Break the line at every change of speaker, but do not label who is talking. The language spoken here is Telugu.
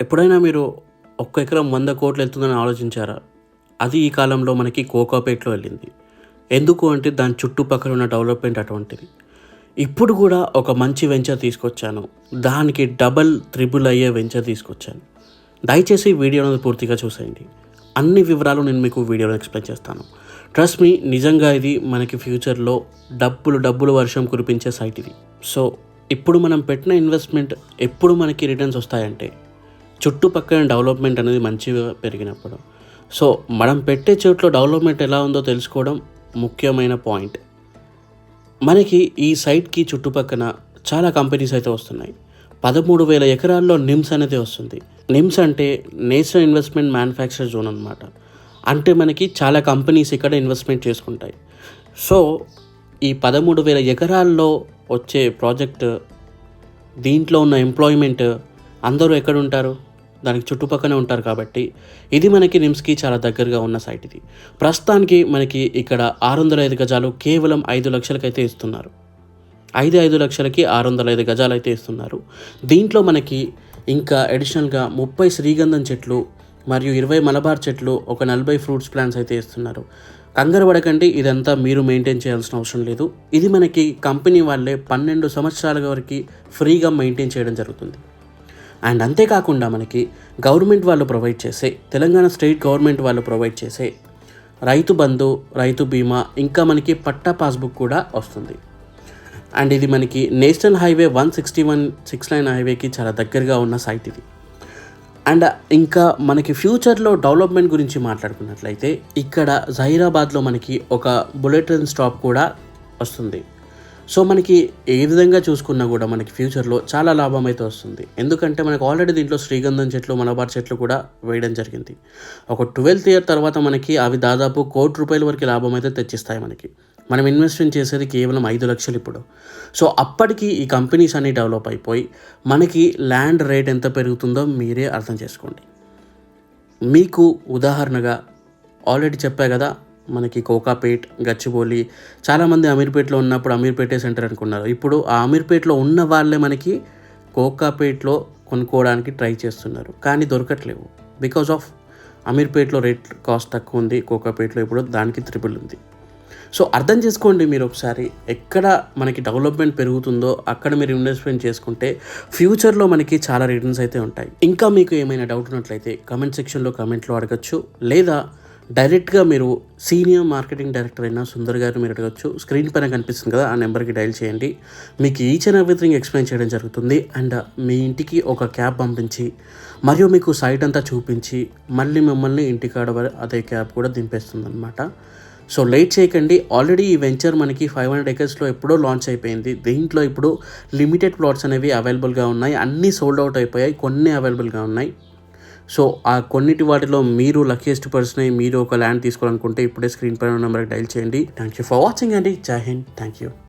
ఎప్పుడైనా మీరు ఒక్క ఎకరం వంద కోట్లు వెళ్తుందని ఆలోచించారా? అది ఈ కాలంలో మనకి కోకాపేట్లో వెళ్ళింది. ఎందుకు అంటే దాని చుట్టుపక్కల ఉన్న డెవలప్మెంట్ అటువంటిది. ఇప్పుడు కూడా ఒక మంచి వెంచర్ తీసుకొచ్చాను. దానికి డబల్ త్రిబుల్ అయ్యే వెంచర్ తీసుకొచ్చాను. దయచేసి వీడియోను పూర్తిగా చూసేయండి. అన్ని వివరాలు నేను మీకు వీడియోలో ఎక్స్ప్లెయిన్ చేస్తాను. ట్రస్ట్ మీ నిజంగా ఇది మనకి ఫ్యూచర్లో డబ్బులు డబ్బులు వర్షం కురిపించే సైట్ ఇది. సో ఇప్పుడు మనం పెట్టిన ఇన్వెస్ట్మెంట్ ఎప్పుడు మనకి రిటర్న్స్ వస్తాయంటే చుట్టుపక్కల డెవలప్మెంట్ అనేది మంచిగా పెరిగినప్పుడు. సో మనం పెట్టే చోట్లో డెవలప్మెంట్ ఎలా ఉందో తెలుసుకోవడం ముఖ్యమైన పాయింట్. మనకి ఈ సైట్కి చుట్టుపక్కన చాలా కంపెనీస్ అయితే వస్తున్నాయి. పదమూడు వేల ఎకరాల్లో నిమ్స్ అనేది వస్తుంది. నిమ్స్ అంటే నేషనల్ ఇన్వెస్ట్మెంట్ మ్యానుఫ్యాక్చర్ జోన్ అనమాట అంటే మనకి చాలా కంపెనీస్ ఇక్కడ ఇన్వెస్ట్మెంట్ చేసుకుంటాయి. సో ఈ పదమూడు వేల ఎకరాల్లో వచ్చే ప్రాజెక్ట్ దీంట్లో ఉన్న ఎంప్లాయ్మెంట్ అందరూ ఎక్కడ ఉంటారు? దానికి చుట్టుపక్కనే ఉంటారు కాబట్టి ఇది మనకి నిమ్స్కి చాలా దగ్గరగా ఉన్న సైట్ ఇది. ప్రస్తుతానికి మనకి ఇక్కడ ఆరు వందల ఐదు గజాలు కేవలం ఐదు లక్షలకైతే ఇస్తున్నారు. ఐదు ఐదు లక్షలకి ఆరు వందల ఐదు గజాలు అయితే ఇస్తున్నారు. దీంట్లో మనకి ఇంకా అడిషనల్గా ముప్పై శ్రీగంధం చెట్లు మరియు ఇరవై మలబార్ చెట్లు ఒక నలభై ఫ్రూట్స్ ప్లాంట్స్ అయితే ఇస్తున్నారు. కంగారు పడకండి ఇదంతా మీరు మెయింటైన్ చేయాల్సిన అవసరం లేదు. ఇది మనకి కంపెనీ వాళ్ళే పన్నెండు సంవత్సరాల వరకు ఫ్రీగా మెయింటైన్ చేయడం జరుగుతుంది. అండ్ అంతేకాకుండా మనకి గవర్నమెంట్ వాళ్ళు ప్రొవైడ్ చేసే తెలంగాణ స్టేట్ గవర్నమెంట్ వాళ్ళు ప్రొవైడ్ చేసే రైతు బంధు రైతు బీమా ఇంకా మనకి పట్టా పాస్బుక్ కూడా వస్తుంది. అండ్ ఇది మనకి national highway one sixty one six nine హైవేకి చాలా దగ్గరగా ఉన్న సైట్ ఇది. అండ్ ఇంకా మనకి ఫ్యూచర్లో డెవలప్మెంట్ గురించి మాట్లాడుకున్నట్లయితే ఇక్కడ జహీరాబాద్లో మనకి ఒక బుల్లెట్ ట్రైన్ స్టాప్ కూడా వస్తుంది. సో మనకి ఏ విధంగా చూసుకున్నా కూడా మనకి ఫ్యూచర్లో చాలా లాభం అయితే వస్తుంది. ఎందుకంటే మనకు ఆల్రెడీ దీంట్లో శ్రీగంధం చెట్లు మలబార్ చెట్లు కూడా వేయడం జరిగింది. ఒక ట్వెల్త్ ఇయర్ తర్వాత మనకి అవి దాదాపు కోటి రూపాయల వరకు లాభం అయితే తెచ్చిస్తాయి మనకి. మనం ఇన్వెస్ట్మెంట్ చేసేది కేవలం ఐదు లక్షలు ఇప్పుడు. సో అప్పటికి ఈ కంపెనీస్ అన్ని డెవలప్ అయిపోయి మనకి ల్యాండ్ రేట్ ఎంత పెరుగుతుందో మీరే అర్థం చేసుకోండి. మీకు ఉదాహరణగా ఆల్రెడీ చెప్పా కదా మనకి కోకాపేట్ గచ్చిబౌలి చాలామంది అమీర్పేట్లో ఉన్నప్పుడు అమీర్పేటే సెంటర్ అనుకున్నారు. ఇప్పుడు ఆ అమీర్పేట్లో ఉన్న వాళ్ళే మనకి కోకాపేట్లో కొనుక్కోవడానికి ట్రై చేస్తున్నారు. కానీ దొరకట్లేవు. బికాజ్ ఆఫ్ అమీర్పేట్లో రేట్ కాస్ట్ తక్కువ ఉంది కోకాపేట్లో ఇప్పుడు దానికి త్రిపుల్ ఉంది. సో అర్థం చేసుకోండి మీరు ఒకసారి ఎక్కడ మనకి డెవలప్మెంట్ పెరుగుతుందో అక్కడ మీరు ఇన్వెస్ట్మెంట్ చేసుకుంటే ఫ్యూచర్లో మనకి చాలా రిటర్న్స్ అయితే ఉంటాయి. ఇంకా మీకు ఏమైనా డౌట్ ఉన్నట్లయితే కమెంట్ సెక్షన్లో కమెంట్లో అడగచ్చు లేదా డైరెక్ట్గా మీరు సీనియర్ మార్కెటింగ్ డైరెక్టర్ అయిన సుందర్ గారు మీరు అడగచ్చు. స్క్రీన్ పైన కనిపిస్తుంది కదా ఆ నెంబర్కి డైల్ చేయండి. మీకు ఈచ్ అండ్ ఎవ్రీథింగ్ ఎక్స్ప్లెయిన్ చేయడం జరుగుతుంది. అండ్ మీ ఇంటికి ఒక క్యాబ్ పంపించి మరియు మీకు సైట్ అంతా చూపించి మళ్ళీ మిమ్మల్ని ఇంటికాడ వర- అదే క్యాబ్ కూడా దింపేస్తుంది అనమాట సో లేట్ చేయకండి. ఆల్రెడీ ఈ వెంచర్ మనకి ఫైవ్ హండ్రెడ్ ఎకర్స్లో ఎప్పుడో లాంచ్ అయిపోయింది. దీంట్లో ఇప్పుడు లిమిటెడ్ ప్లాట్స్ అనేవి అవైలబుల్గా ఉన్నాయి. అన్నీ సోల్డ్ అవుట్ అయిపోయాయి. కొన్ని అవైలబుల్గా ఉన్నాయి. సో ఆ కొన్నిటి వాటిలో మీరు లక్కీయెస్ట్ పర్సన్ అయి మీరు ఒక ల్యాండ్ తీసుకోవాలనుకుంటే ఇప్పుడే స్క్రీన్ పైన నెంబర్కి డైల్ చేయండి. థ్యాంక్ యూ ఫర్ వాచింగ్ అండి. జై హింద్ థ్యాంక్ యూ